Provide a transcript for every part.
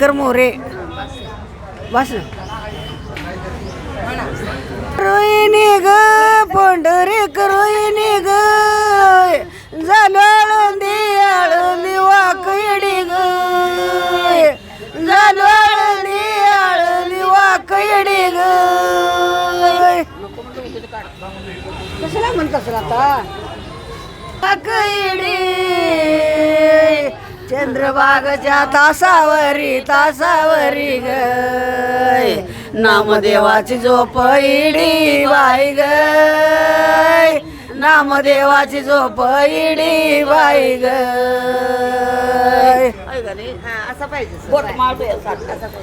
शंकर मोरे बस ना रोहिणी ग पंढरीक रोहिणी ग झालं आळंदी आळंदी वाकडी ग झालं आळंदी आळंदी वाकडी ग कसला म्हणत असेल आता वाकडी चंद्रभागच्या तासावरी तासावरी ग. नामदेवाची झोप इडी बाई ग. नामदेवाची झोप इडी बाई ग.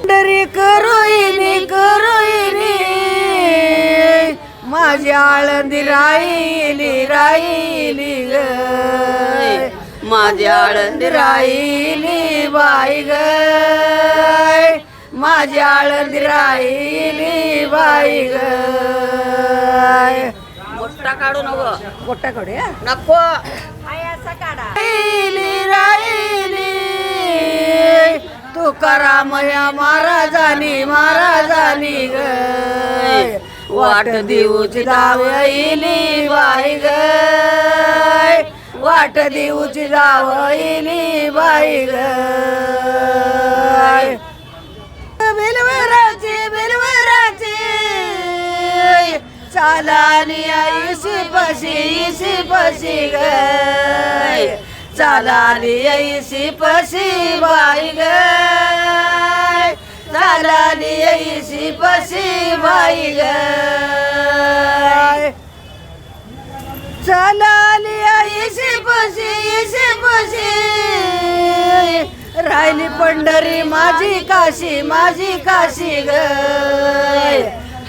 पंढरी करोईनी करोईनी माझी आळंदी राहिली राहिली ग. माझी आळंदी राहिली बाई ग माझी आळंदी राहिली बाई ग मोठा काढू नको. गोट्याकडे नको राहिली राहिली तुकाराम या महाराजानी महाराजानी ग वाट देऊची दाव येईली बाई ग वाट देऊची दाव येईली बाई ग. बेलवराची बेलवराची चालानी आईशी पशी इशी पशी ग. चालानी आईशी पशी बाई ग. चालानी आईशी पशी बाई ग. पशी पशी राहिली पंढरी माझी काशी माझी काशी ग.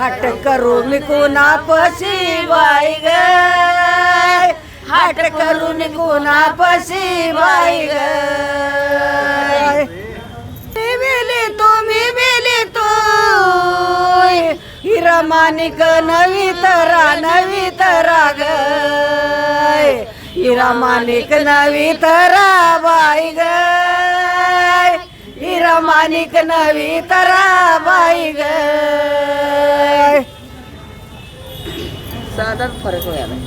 हट करू कोणा पशी बाई ग. हट करू कोणा पशी बाई ग. मी मी नवी तरा नवी तरा ग. हिरा माणिक नवी तरा बाई ग. हिरा माणिक नवी तरा बाई ग. साधाच फरक व्हायला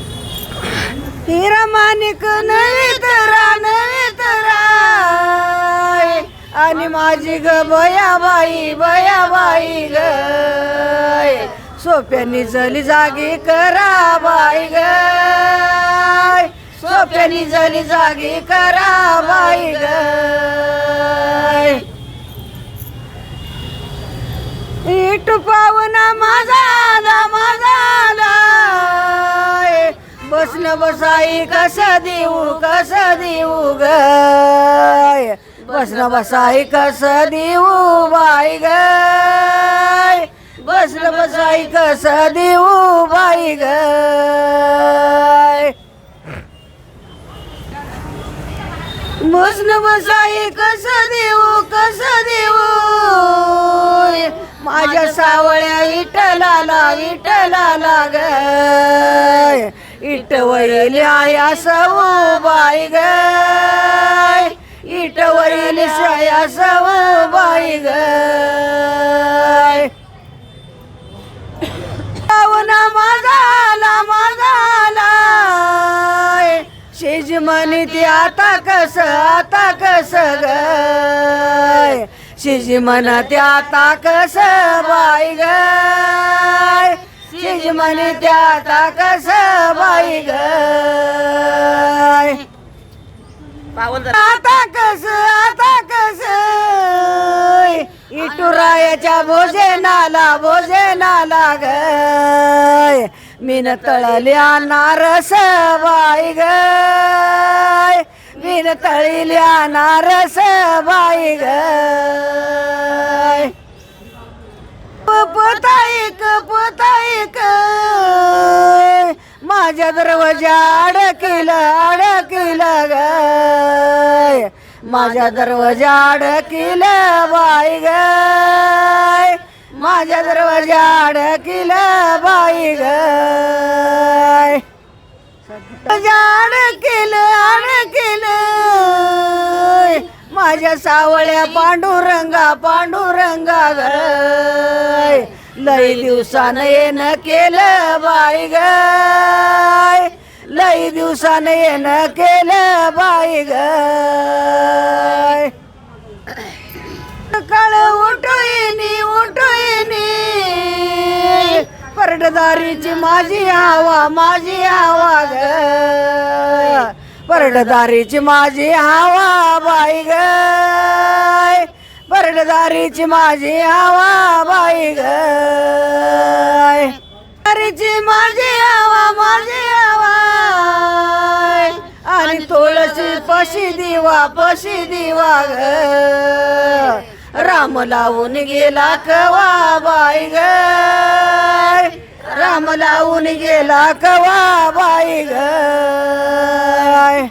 हिरा माणिक नवी तरा नवी तरा. आणि माझी ग बया बाई बया बाई ग. सोप्यानी जली जागी करा बाई ग. सोप्यानी जली जागी करा बाई ग. इट पावना माझा माझा बसन बसाई कस देऊ कस देऊ ग. बसन बसाई कस देऊ बाई ग. बसन बसाई कस देऊ बाई गाय बसन बसाई कस देऊ कस देऊ? माझ्या सावळ्या इटलाला इटलाला ग. इट वैल आया सव बाई ग. इट वैल साया सव बाई ग. शेज म्हणे ते आता कस आता कस ग? शेज म्हणा ते आता कस बाई ग? शेज म्हणे ते आता कस बाई ग? आता कस आता कस? इटुरायाच्या भोजनाला भोजनाला ग. मीन तळल्या नारस बाई ग. मीन तळल्या नारस बाई ग. पुताईक पुताईक माझ्या दरवाजा अडकिला अडकिला ग. माझ्या दरवाजा अडकिला बाई ग. माझ्या दरवाजा अडकिला अडकिल केलं माझ्या सावळ्या पांडुरंगा पांडुरंगा ग लई दिवसानं येणं केलं बाई ग लई दिवसानं येणं केलं बाई ग काळ उठोईनी उठोईनी परडदारीची माझी हवा माझी बरडदारीची माझी हवा बाई ग. बरडदारीची माझी हवा बाई ग. दारीची माझी हवा माझी हवा. आणि तुळशी पशी दिवा पशी दिवा ग. राम लावून गेला कवा बाई ग. राम लावून गेला कवा बाई ग.